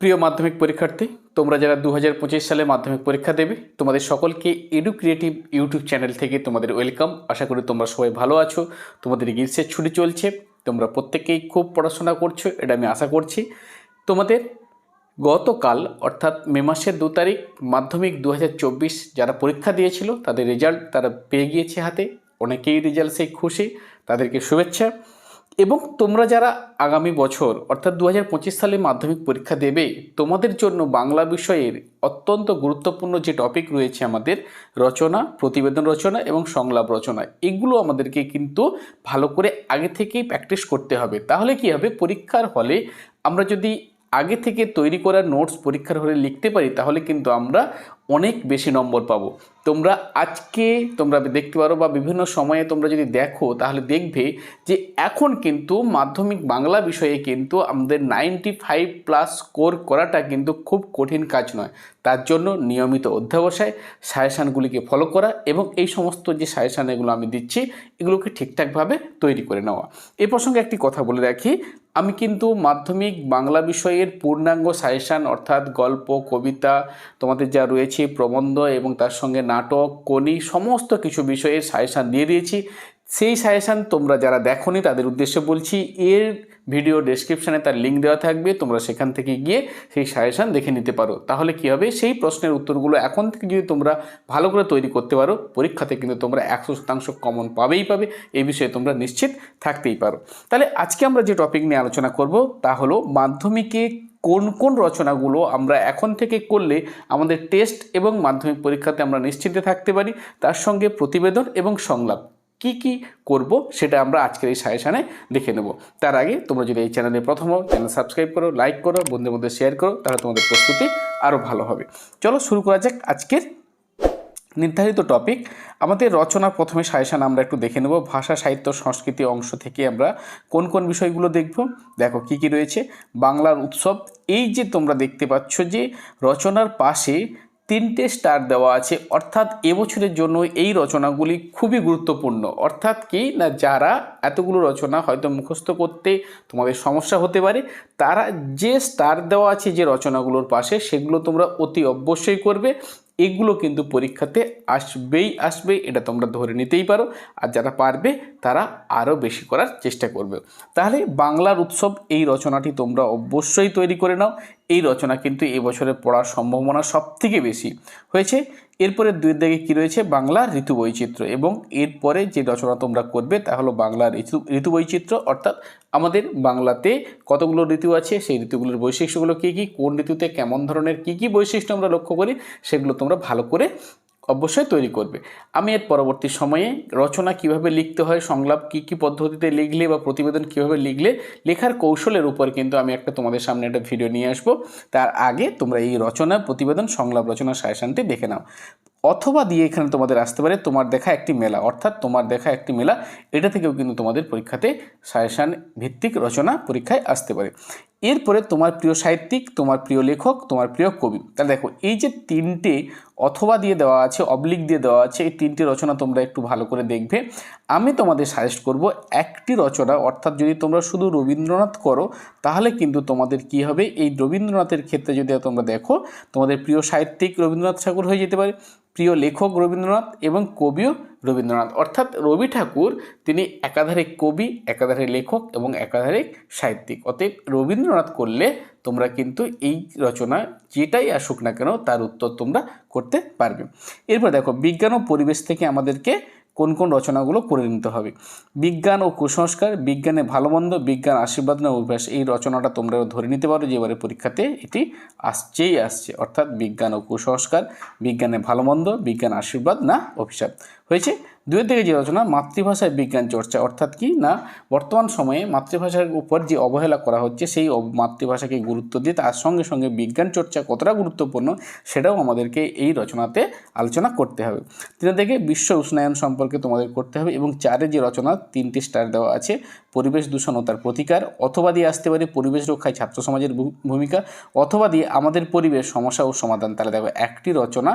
প্রিয় মাধ্যমিক পরীক্ষার্থী, তোমরা যারা দু হাজার পঁচিশ সালে মাধ্যমিক পরীক্ষা দেবে, তোমাদের সকলকে এডু ক্রিয়েটিভ ইউটিউব চ্যানেল থেকে তোমাদের ওয়েলকাম আশা করি তোমরা সবাই ভালো আছো, তোমাদের গ্রীষ্মের ছুটি চলছে, তোমরা প্রত্যেকেই খুব পড়াশোনা করছ, এটা আমি আশা করছি। তোমাদের গতকাল, অর্থাৎ মে মাসের দু তারিখ, মাধ্যমিক দু হাজার চব্বিশ যারা পরীক্ষা দিয়েছিল, তাদের রেজাল্ট তারা পেয়ে গিয়েছে হাতে। অনেকেই রেজাল্ট সেই খুশি, তাদেরকে শুভেচ্ছা। এবং তোমরা যারা আগামী বছর, অর্থাৎ দু হাজার পঁচিশ সালে মাধ্যমিক পরীক্ষা দেবে, তোমাদের জন্য বাংলা বিষয়ের অত্যন্ত গুরুত্বপূর্ণ যে টপিক রয়েছে আমাদের, রচনা, প্রতিবেদন রচনা এবং সংলাপ রচনা, এগুলো আমাদেরকে কিন্তু ভালো করে আগে থেকেই প্র্যাকটিস করতে হবে। তাহলে কি হবে? পরীক্ষার হলে আমরা যদি আগে থেকে তৈরি করা নোটস পরীক্ষার হলে লিখতে পারি, তাহলে কিন্তু আমরা অনেক বেশি নম্বর পাবো। তোমরা আজকে তোমরা দেখতে পারো বা বিভিন্ন সময়ে তোমরা যদি দেখো, তাহলে দেখবে যে এখন কিন্তু মাধ্যমিক বাংলা বিষয়ে কিন্তু আমাদের নাইনটি ফাইভ প্লাস স্কোর করাটা কিন্তু খুব কঠিন কাজ নয়। তার জন্য নিয়মিত অধ্যাবসায়, সাজেশানগুলিকে ফলো করা এবং এই সমস্ত যে সাজেশান এগুলো আমি দিচ্ছি, এগুলোকে ঠিকঠাকভাবে তৈরি করে নেওয়া। এ প্রসঙ্গে একটি কথা বলে রাখি, আমি কিন্তু মাধ্যমিক বাংলা বিষয়ের পূর্ণাঙ্গ সাজেশান অর্থাৎ গল্প, কবিতা তোমাদের যা রয়েছে প্রবন্ধ এবং তার সঙ্গে নাটক কনি সমস্ত কিছু বিষয়ের সাজেশান দিয়ে দিয়েছি। সেই সাজেশান তোমরা যারা দেখোনি, তাদের উদ্দেশ্যে বলছি, এর ভিডিও ডেসক্রিপশানে তার লিঙ্ক দেওয়া থাকবে। তোমরা সেখান থেকে গিয়ে সেই সাজেশান দেখে নিতে পারো। তাহলে কি হবে? সেই প্রশ্নের উত্তরগুলো এখন থেকে যদি তোমরা ভালো করে তৈরি করতে পারো, পরীক্ষাতে কিন্তু তোমরা একশো শতাংশ কমন পাবেই পাবে। এই বিষয়ে তোমরা নিশ্চিত থাকতেই পারো। তাহলে আজকে আমরা যে টপিক নিয়ে আলোচনা করব, তা হলো মাধ্যমিকে কোন কোন রচনাগুলো আমরা এখন থেকে করলে আমাদের টেস্ট এবং মাধ্যমিক পরীক্ষাতে আমরা নিশ্চিন্তে থাকতে পারি? তার সঙ্গে প্রতিবেদন এবং সংলাপ। কি কি করব সেটা আমরা আজকের এই সাজেশানে দেখে নেব। তার আগে তোমরা যদি এই চ্যানেলে প্রথম হও, চ্যানেল সাবস্ক্রাইব করো, লাইক করো, বন্ধুদের মধ্যে শেয়ার করো, তাহলে তোমাদের প্রস্তুতি আরও ভালো হবে। চলো শুরু করা যাক আজকের নির্ধারিত টপিক আমাদের রচনা প্রথমে সাজেশান আমরা একটু দেখে নেব। ভাষা, সাহিত্য, সংস্কৃতি অংশ থেকে আমরা কোন কোন বিষয়গুলো দেখব? দেখো, কি কি রয়েছে? বাংলার উৎসব, এই যে তোমরা দেখতে পাচ্ছ যে রচনার পাশে তিনটে স্টার দেওয়া আছে। অর্থাৎ এবছরের জন্য এই রচনাগুলি খুবই গুরুত্বপূর্ণ। অর্থাৎ কি? না, যারা এতগুলো রচনা হয়তো মুখস্থ করতে তোমাদের সমস্যা হতে পারে, তারা যে স্টার দেওয়া আছে যে রচনাগুলোর পাশে, সেগুলো তোমরা অতি অবশ্যই করবে। এগুলো কিন্তু পরীক্ষাতে আসবেই আসবে এটা তোমরা ধরে নিতেই পারো। আর যারা পারবে, তারা আরও বেশি করার চেষ্টা করবে। তাহলে বাংলার উৎসব এই রচনাটি তোমরা অবশ্যই তৈরি করে নাও। এই রচনা কিন্তু এবছরে পড়ার সম্ভাবনা সব থেকে বেশি। হয়েছে, এরপরে দুই দিকে কী রয়েছে? বাংলার ঋতু বৈচিত্র্য এবং এরপরে যে রচনা তোমরা করবে তা হলো বাংলার ঋতু ঋতু বৈচিত্র্য, অর্থাৎ আমাদের বাংলাতে কতগুলো ঋতু আছে, সেই ঋতুগুলোর বৈশিষ্ট্যগুলো কী কী, কোন ঋতুতে কেমন ধরনের কী কী বৈশিষ্ট্য আমরা লক্ষ্য করি, সেগুলো তোমরা ভালো করে অবশ্যই তৈরি করবে। আমি এর পরবর্তী সময়ে রচনা কীভাবে লিখতে হয়, সংলাপ কী কী পদ্ধতিতে লিখলে বা প্রতিবেদন কীভাবে লিখলে, লেখার কৌশলের উপর কিন্তু আমি একটা তোমাদের সামনে একটা ভিডিও নিয়ে আসব। তার আগে তোমরা এই রচনা, প্রতিবেদন, সংলাপ রচনা সাজেশানটি দেখে নাও। অথবা দিয়ে এখানে তোমাদের আসতে পারে তোমার দেখা একটি মেলা। অর্থাৎ তোমার দেখা একটি মেলা, এটা থেকেও কিন্তু তোমাদের পরীক্ষাতে সাজেশান ভিত্তিক রচনা পরীক্ষায় আসতে পারে। এরপরে তোমার প্রিয় সাহিত্যিক, তোমার প্রিয় লেখক, তোমার প্রিয় কবি। তাহলে দেখো, এই যে তিনটে অথবা দিয়ে দেওয়া আছে অবলিক দিয়ে দেওয়া আছে, এই তিনটি রচনা তোমরা একটু ভালো করে দেখবে। আমি তোমাদের সাজেস্ট করব একটি রচনা, অর্থাৎ যদি তোমরা শুধু রবীন্দ্রনাথ করো, তাহলে কিন্তু তোমাদের কি হবে? এই রবীন্দ্রনাথের ক্ষেত্রে যদি তোমরা দেখো, তোমাদের প্রিয় সাহিত্যিক রবীন্দ্রনাথ ঠাকুর হয়ে যেতে পারে, প্রিয় লেখক রবীন্দ্রনাথ এবং কবিও রবীন্দ্রনাথ। অর্থাৎ রবি ঠাকুর তিনি একাধারে কবি একাধারে লেখক এবং একাধারে সাহিত্যিক। অতএব রবীন্দ্রনাথ করলে তোমরা কিন্তু এই রচনা যেটাই আসুক না কেন তার উত্তর তোমরা করতে পারবে। এরপর দেখো, বিজ্ঞান ও পরিবেশ থেকে আমাদেরকে কোন কোন রচনাগুলো করে নিতে হবে। বিজ্ঞান ও কুসংস্কার, বিজ্ঞানে ভালো মন্দ, বিজ্ঞান আশীর্বাদ না অভ্যাস, এই রচনাটা তোমরা ধরে নিতে পারো যে এবারে পরীক্ষাতে এটি আসছেই আসছে। অর্থাৎ বিজ্ঞান ও কুসংস্কার, বিজ্ঞানে ভালো মন্দ, বিজ্ঞান আশীর্বাদ না অভিশাপ। হয়েছে? দুয়ের থেকে যে আলোচনা মাতৃভাষায় বিজ্ঞান চর্চা, অর্থাৎ কি না, বর্তমান সময়ে মাতৃভাষার উপর যে অবহেলা করা হচ্ছে, সেই মাতৃভাষাকে গুরুত্ব দিয়ে তার সঙ্গে সঙ্গে বিজ্ঞান চর্চা কতটা গুরুত্বপূর্ণ, সেটাও আমাদেরকে এই রচনাতে আলোচনা করতে হবে। তিনের থেকে বিশ্ব উষ্ণায়ন সম্পর্কে তোমাদের করতে হবে এবং চারে যে রচনা, তিনটি স্টার দেওয়া আছে পরিবেশ দূষণ ও তার প্রতিকার অথবা দিয়ে আসতে পারে পরিবেশ রক্ষায় ছাত্র সমাজের ভূমিকা অথবা দিয়ে আমাদের পরিবেশ সমস্যা ও সমাধান। তাহলে দেখো, একটি রচনা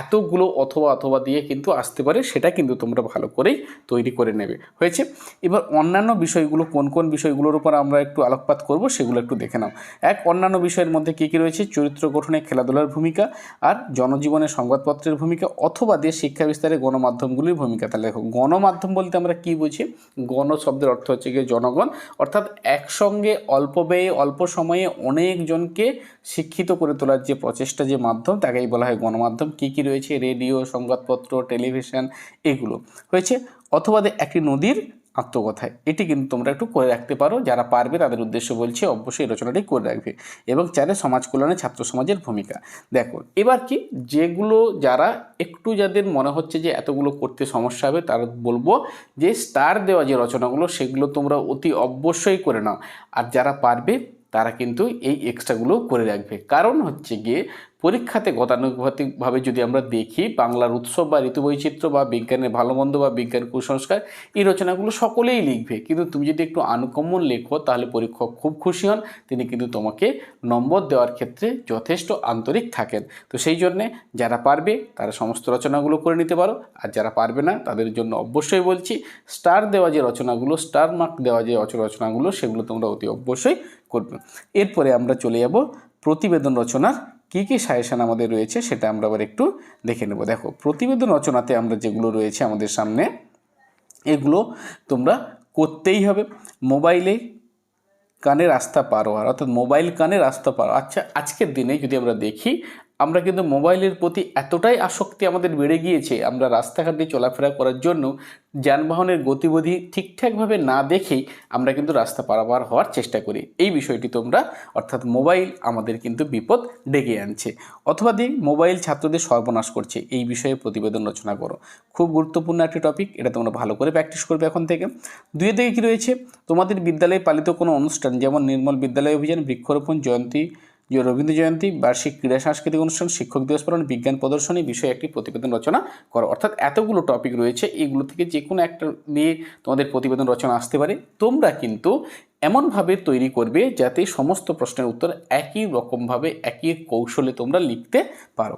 এতগুলো অথবা অথবা দিয়ে কিন্তু আসতে পারে, সেটা কিন্তু তোমরা ভালো করেই তৈরি করে নেবে। হয়েছে? এবার অন্যান্য বিষয়গুলো, কোন কোন বিষয়গুলোর উপর আমরা একটু আলোকপাত করব, সেগুলো একটু দেখে নাও। এক, অন্যান্য বিষয়ের মধ্যে কী কী রয়েছে? চরিত্র গঠনে খেলাধুলার ভূমিকা আর জনজীবনে সংবাদপত্রের ভূমিকা অথবা দিয়ে শিক্ষা বিস্তারে গণমাধ্যমগুলির ভূমিকা। তাহলে দেখো, গণমাধ্যম বলতে আমরা কী বুঝি? গণ শব্দের অর্থ হচ্ছে গিয়ে জনগণ, অর্থাৎ একসঙ্গে অল্প ব্যয়ে, অল্প সময়ে অনেকজনকে শিক্ষিত করে তোলার যে প্রচেষ্টা, যে মাধ্যম, তাকেই বলা হয় গণমাধ্যম। কী কী রয়েছে? রেডিও, সংবাদপত্র, টেলিভিশন, এগুলো। হয়েছে অথবা একটি নদীর আত্মকথায়। এটি কিন্তু তোমরা একটু করে রাখতে পারো। যারা পারবে তাদের উদ্দেশ্য বলছি অবশ্যই রচনাটি করে রাখবে এবং চারে সমাজ কল্যাণে ছাত্র সমাজের ভূমিকা। দেখো, এবার কি? যেগুলো যারা একটু যাদের মনে হচ্ছে যে এতগুলো করতে সমস্যা হবে, তার বলব যে স্টার দেওয়া যে রচনাগুলো, সেগুলো তোমরা অতি অবশ্যই করে নাও। আর যারা পারবে, তারা কিন্তু এই এক্সট্রাগুলো করে রাখবে। কারণ হচ্ছে গিয়ে পরীক্ষাতে গতানুগতিকভাবে যদি আমরা দেখি, বাংলার উৎসব বা ঋতু ঋতুবৈচিত্র্য বা বিজ্ঞানের ভালো মন্দ বা বিজ্ঞান কুসংস্কার, এই রচনাগুলো সকলেই লিখবে। কিন্তু তুমি যদি একটু আনুকম্যন লেখো, তাহলে পরীক্ষক খুব খুশি হন। তিনি কিন্তু তোমাকে নম্বর দেওয়ার ক্ষেত্রে যথেষ্ট আন্তরিক থাকেন। তো সেই জন্যে যারা পারবে, তারা সমস্ত রচনাগুলো করে নিতে পারো। আর যারা পারবে না, তাদের জন্য অবশ্যই বলছি স্টার দেওয়া যে রচনাগুলো স্টার মার্ক দেওয়া যে রচ- রচনাগুলো, সেগুলো তোমরা অতি অবশ্যই করবে। এরপরে আমরা চলে যাব প্রতিবেদন রচনার কী কী সাজেশান আমাদের রয়েছে সেটা আমরা আবার একটু দেখে নেব। দেখো, প্রতিবেদন রচনাতে আমরা যেগুলো রয়েছে আমাদের সামনে, এগুলো তোমরা করতেই হবে। মোবাইলে কানে রাস্তা পার হওয়ার, অর্থাৎ মোবাইল কানে রাস্তা পার আচ্ছা আজকের দিনে যদি আমরা দেখি আমরা কিন্তু মোবাইলের প্রতি এতটাই আসক্তি আমাদের বেড়ে গিয়েছে, আমরা রাস্তাঘাটে চলাফেরা করার জন্য যানবাহনের গতিবিধি ঠিকঠাকভাবে না দেখেই আমরা কিন্তু রাস্তা পারাপার হওয়ার চেষ্টা করি। এই বিষয়টি তোমরা, অর্থাৎ মোবাইল আমাদের কিন্তু বিপদ ডেকে আনছে। অথবা দিক মোবাইল ছাত্রদের সর্বনাশ করছে, এই বিষয়ে প্রতিবেদন রচনা করো। খুব গুরুত্বপূর্ণ একটি টপিক এটা তোমরা ভালো করে প্র্যাকটিস করবে এখন থেকে। দুই দিকে কী রয়েছে? তোমাদের বিদ্যালয়ে পালিত কোনো অনুষ্ঠান, যেমন নির্মল বিদ্যালয় অভিযান, বৃক্ষরোপণ, জয়ন্তী যে রবীন্দ্র জয়ন্তী, বার্ষিক ক্রীড়া সাংস্কৃতিক অনুষ্ঠান, শিক্ষক দিবস পালন, বিজ্ঞান প্রদর্শনী, বিষয়ে একটি প্রতিবেদন রচনা করো। অর্থাৎ এতগুলো টপিক রয়েছে, এগুলো থেকে যে কোনো একটা নিয়ে তোমাদের প্রতিবেদন রচনা আসতে পারে। তোমরা কিন্তু এমনভাবে তৈরি করবে যাতে সমস্ত প্রশ্নের উত্তর একই রকমভাবে, একই কৌশলে তোমরা লিখতে পারো।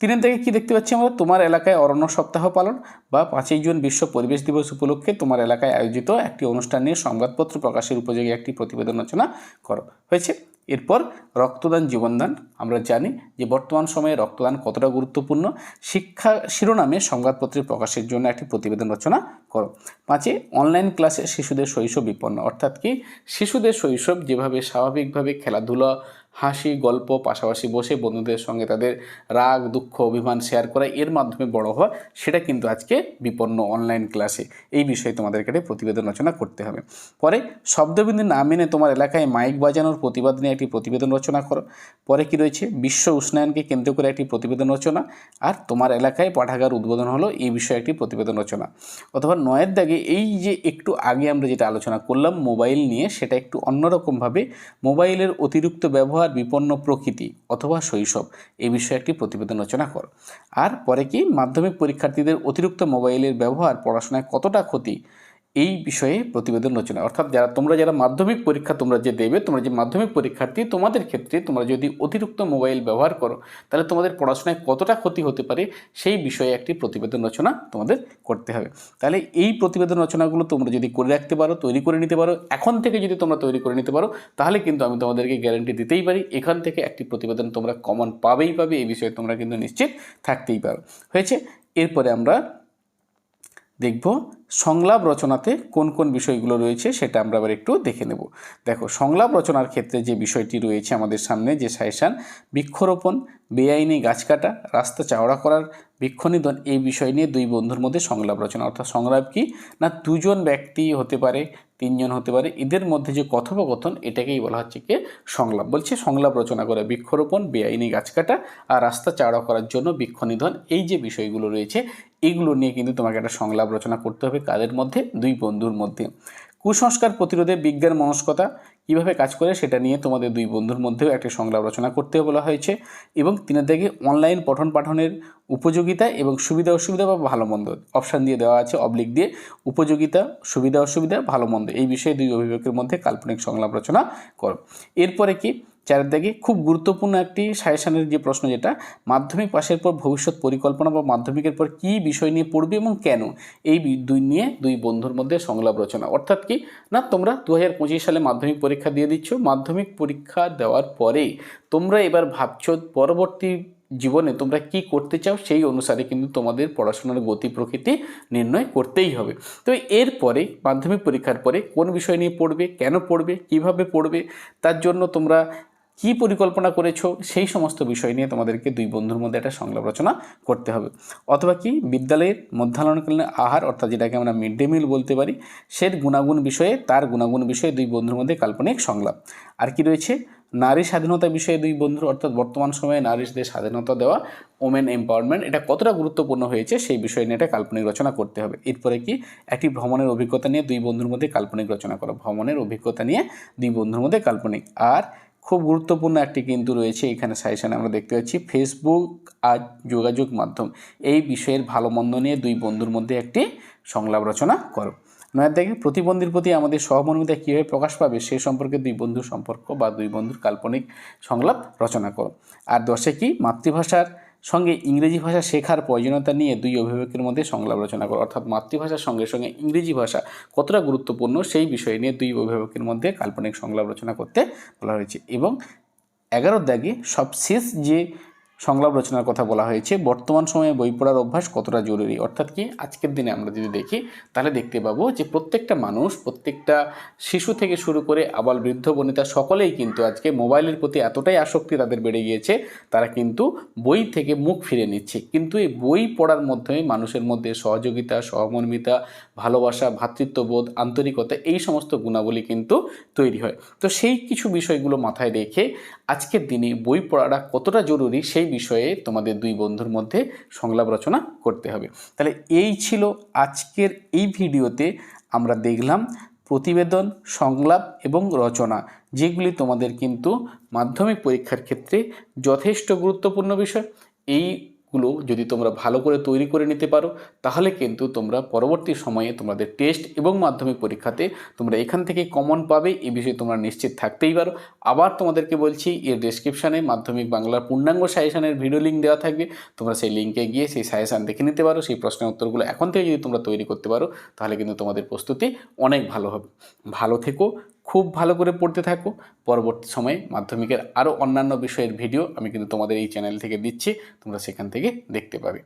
তিনের থেকে কি দেখতে পাচ্ছি আমরা? তোমার এলাকায় অরণ্য সপ্তাহ পালন বা পাঁচই জুন বিশ্ব পরিবেশ দিবস উপলক্ষে তোমার এলাকায় আয়োজিত একটি অনুষ্ঠান নিয়ে সংবাদপত্র প্রকাশের উপযোগী একটি প্রতিবেদন রচনা করো। হয়েছে? এরপর রক্তদান, জীবনদান। আমরা জানি যে বর্তমান সময়ে রক্তদান কতটা গুরুত্বপূর্ণ। শিক্ষা শিরোনামে সংবাদপত্রে প্রকাশের জন্য একটি প্রতিবেদন রচনা করো। পাঁচে, অনলাইন ক্লাসে শিশুদের শৈশব বিপন্ন। অর্থাৎ কি? শিশুদের শৈশব যেভাবে স্বাভাবিকভাবে খেলাধুলা হাসি, গল্প পাশাপাশি বসে বন্ধুদের সঙ্গে তাদের রাগ, দুঃখ, অভিমান শেয়ার করা এর মাধ্যমে বড় হওয়া, সেটা কিন্তু আজকে বিপন্ন অনলাইন ক্লাসে এই বিষয়ে তোমাদেরকে একটা প্রতিবেদন রচনা করতে হবে। পরে শব্দবিন্দু না মেনে তোমার এলাকায় মাইক বাজানোর প্রতিবাদ নিয়ে একটি প্রতিবেদন রচনা করো। পরে কি রয়েছে? বিশ্ব উষ্ণায়নকে কেন্দ্র করে একটি প্রতিবেদন রচনা। আর তোমার এলাকায় পাঠাগার উদ্বোধন হলো, এই বিষয়ে একটি প্রতিবেদন রচনা। অথবা নয়ের দাগে এই যে একটু আগে আমরা যেটা আলোচনা করলাম মোবাইল নিয়ে, সেটা একটু অন্যরকমভাবে মোবাইলের অতিরিক্ত ব্যবহার বিপন্ন প্রকৃতি অথবা শৈশব এই বিষয়ে একটি প্রতিবেদন রচনা কর। আর পরে কি? মাধ্যমিক পরীক্ষার্থীদের অতিরিক্ত মোবাইলের ব্যবহার, পড়াশোনায় কতটা ক্ষতি? এই বিষয়ে প্রতিবেদন রচনা। অর্থাৎ যারা, তোমরা যারা মাধ্যমিক পরীক্ষা তোমরা যে দেবে, তোমরা যে মাধ্যমিক পরীক্ষার্থী, তোমাদের ক্ষেত্রে তোমরা যদি অতিরিক্ত মোবাইল ব্যবহার করো, তাহলে তোমাদের পড়াশোনায় কতটা ক্ষতি হতে পারে সেই বিষয়ে একটি প্রতিবেদন রচনা তোমাদের করতে হবে। তাহলে এই প্রতিবেদন রচনাগুলো তোমরা যদি করে রাখতে পারো, তৈরি করে নিতে পারো, এখন থেকে যদি তোমরা তৈরি করে নিতে পারো, তাহলে কিন্তু আমি তোমাদেরকে গ্যারান্টি দিতেই পারি, এখান থেকে একটি প্রতিবেদন তোমরা কমন পাবেই পাবে, এই বিষয়ে তোমরা কিন্তু নিশ্চিত থাকতেই পারো। হয়েছে? এরপরে আমরা দেখব সংলাপ রচনাতে কোন কোন বিষয়গুলো রয়েছে, সেটা আমরা আবার একটু দেখে নেব। দেখো, সংলাপ রচনার ক্ষেত্রে যে বিষয়টি রয়েছে আমাদের সামনে, যে সাজেশান, বৃক্ষরোপণ, বেআইনি গাছ কাটা, রাস্তা চাওড়া করার বৃক্ষ নিধন এই বিষয় নিয়ে দুই বন্ধুর মধ্যে সংলাপ রচনা, অর্থাৎ সংলাপ কি? না দুজন ব্যক্তি হতে পারে তিনজন হতে পারে। এদের মধ্যে যে কথোপকথন, এটাকেই বলা হচ্ছে কি সংলাপ। বলছে সংলাপ রচনা করে বৃক্ষরোপণ, বেআইনি গাছ কাটা আর রাস্তা চাওড়া করার জন্য বৃক্ষ নিধন। এই যে বিষয়গুলো রয়েছে এইগুলো নিয়ে কিন্তু তোমাকে একটা সংলাপ রচনা করতে হবে কাদের মধ্যে? দুই বন্ধুর মধ্যে। কুসংস্কার প্রতিরোধে বিজ্ঞান মনস্কতা কীভাবে কাজ করে সেটা নিয়ে তোমাদের দুই বন্ধুর মধ্যেও একটা সংলাপ রচনা করতে বলা হয়েছে এবং তিনের দিকে অনলাইন পঠন পাঠনের উপযোগিতা এবং সুবিধা অসুবিধা বা ভালো মন্দ অপশান দিয়ে দেওয়া আছে অবলিক দিয়ে উপযোগিতা, সুবিধা অসুবিধা, ভালো মন্দ। এই বিষয়ে দুই অভিভাবকের মধ্যে কাল্পনিক সংলাপ রচনা করো। এরপরে কি? চারের দিকে খুব গুরুত্বপূর্ণ একটি সাজেশনের যে প্রশ্ন যেটা, মাধ্যমিক পাশের পর ভবিষ্যৎ পরিকল্পনা বা মাধ্যমিকের পর কী বিষয় নিয়ে পড়বে এবং কেন? এই দুই নিয়ে দুই বন্ধুর মধ্যে সংলাপ রচনা। অর্থাৎ কি? না, তোমরা দু হাজার পঁচিশ সালে মাধ্যমিক পরীক্ষা দিয়ে দিচ্ছ, মাধ্যমিক পরীক্ষা দেওয়ার পরে তোমরা এবার ভাবছ পরবর্তী জীবনে তোমরা কি করতে চাও, সেই অনুসারে কিন্তু তোমাদের পড়াশোনার গতি প্রকৃতি নির্ণয় করতেই হবে। তো এরপরে, মাধ্যমিক পরীক্ষার পরে কোন বিষয় নিয়ে পড়বে, কেন পড়বে, কীভাবে পড়বে, তার জন্য তোমরা কি পরিকল্পনা করেছ, সেই সমস্ত বিষয় নিয়ে তোমাদেরকে দুই বন্ধুর মধ্যে একটা সংলাপ রচনা করতে হবে। অথবা কি বিদ্যালয়ের মধ্যাহ্নকালীন আহার, অর্থাৎ যেটাকে আমরা মিড ডে মিল বলতে পারি, সের গুণাগুণ বিষয়ে, তার গুণাগুণ বিষয়ে দুই বন্ধুর মধ্যে কাল্পনিক সংলাপ। আর কি রয়েছে? নারী স্বাধীনতা বিষয়ে দুই বন্ধুর, অর্থাৎ বর্তমান সময়ে নারীদের স্বাধীনতা দেওয়া ওমেন এম্পাওয়ারমেন্ট এটা কতটা গুরুত্বপূর্ণ হয়েছে, সেই বিষয় নিয়ে একটা কাল্পনিক রচনা করতে হবে। এরপরে কি? একটি ভ্রমণের অভিজ্ঞতা নিয়ে দুই বন্ধুর মধ্যে কাল্পনিক রচনা করা। ভ্রমণের অভিজ্ঞতা নিয়ে দুই বন্ধুর মধ্যে কাল্পনিক। আর খুব গুরুত্বপূর্ণ একটি কিন্তু রয়েছে এখানে সাজেশানে আমরা দেখতে পাচ্ছি। ফেসবুক আর যোগাযোগ মাধ্যম, এই বিষয়ের ভালো মন্দ নিয়ে দুই বন্ধুর মধ্যে একটি সংলাপ রচনা করো। নয় দেখে প্রতিবন্ধীর প্রতি আমাদের সহমর্মিতা কীভাবে প্রকাশ পাবে সে সম্পর্কে দুই বন্ধুর সম্পর্ক বা দুই বন্ধুর কাল্পনিক সংলাপ রচনা করো। আর দশে কি, মাতৃভাষার সঙ্গে ইংরেজি ভাষা শেখার প্রয়োজনীয়তা নিয়ে দুই অভিভাবকের মধ্যে সংলাপ রচনা করে। অর্থাৎ মাতৃভাষার সঙ্গে সঙ্গে ইংরেজি ভাষা কতটা গুরুত্বপূর্ণ সেই বিষয় নিয়ে দুই অভিভাবকের মধ্যে কাল্পনিক সংলাপ রচনা করতে বলা হয়েছে। এবং এগারো দাগে সবশেষ যে সংলাপ রচনার কথা বলা হয়েছে, বর্তমান সময়ে বই পড়ার অভ্যাস কতটা জরুরি? অর্থাৎ কি, আজকের দিনে আমরা যদি দেখি, তাহলে দেখতে পাবো যে প্রত্যেকটা মানুষ, প্রত্যেকটা শিশু থেকে শুরু করে আবাল বৃদ্ধ বনিতা সকলেই কিন্তু আজকে মোবাইলের প্রতি এতটাই আসক্তি তাদের বেড়ে গিয়েছে, তারা কিন্তু বই থেকে মুখ ফিরে নিচ্ছে। কিন্তু এই বই পড়ার মাধ্যমে মানুষের মধ্যে সহযোগিতা, সহমর্মিতা, ভালোবাসা ভ্রাতৃত্ববোধ আন্তরিকতা এই সমস্ত গুণাবলী কিন্তু তৈরি হয়। তো সেই কিছু বিষয়গুলো মাথায় রেখে আজকের দিনে বই পড়াটা কতটা জরুরি সেই বিষয়ে তোমাদের দুই বন্ধুর মধ্যে সংলাপ রচনা করতে হবে। তাহলে এই ছিল আজকের এই ভিডিওতে আমরা দেখলাম প্রতিবেদন, সংলাপ এবং রচনা, যেগুলি তোমাদের কিন্তু মাধ্যমিক পরীক্ষার ক্ষেত্রে যথেষ্ট গুরুত্বপূর্ণ বিষয়। এইগুলো যদি তোমরা ভালো করে তৈরি করে নিতে পারো, তাহলে কিন্তু তোমরা পরবর্তী সময়ে তোমাদের টেস্ট এবং মাধ্যমিক পরীক্ষাতে তোমরা এখান থেকে কমন পাবে, এ বিষয়ে তোমরা নিশ্চিত থাকতেই পারো। আবার তোমাদেরকে বলছি, এর ডেসক্রিপশানে মাধ্যমিক বাংলার পূর্ণাঙ্গ সাজেশনের ভিডিও লিঙ্ক দেওয়া থাকবে। তোমরা সেই লিঙ্কে গিয়ে সেই সাজেশান দেখে নিতে পারো, সেই প্রশ্নের উত্তরগুলো এখন থেকে যদি তোমরা তৈরি করতে পারো, তাহলে কিন্তু তোমাদের প্রস্তুতি অনেক ভালো হবে। ভালো থেকো খুব ভালো করে পড়তে থাকো। পরবর্তী সময়ে মাধ্যমিকের আরও অন্যান্য বিষয়ের ভিডিও আমি কিন্তু তোমাদের এই চ্যানেল থেকে দিচ্ছি, তোমরা সেখান থেকে দেখতে পাবে।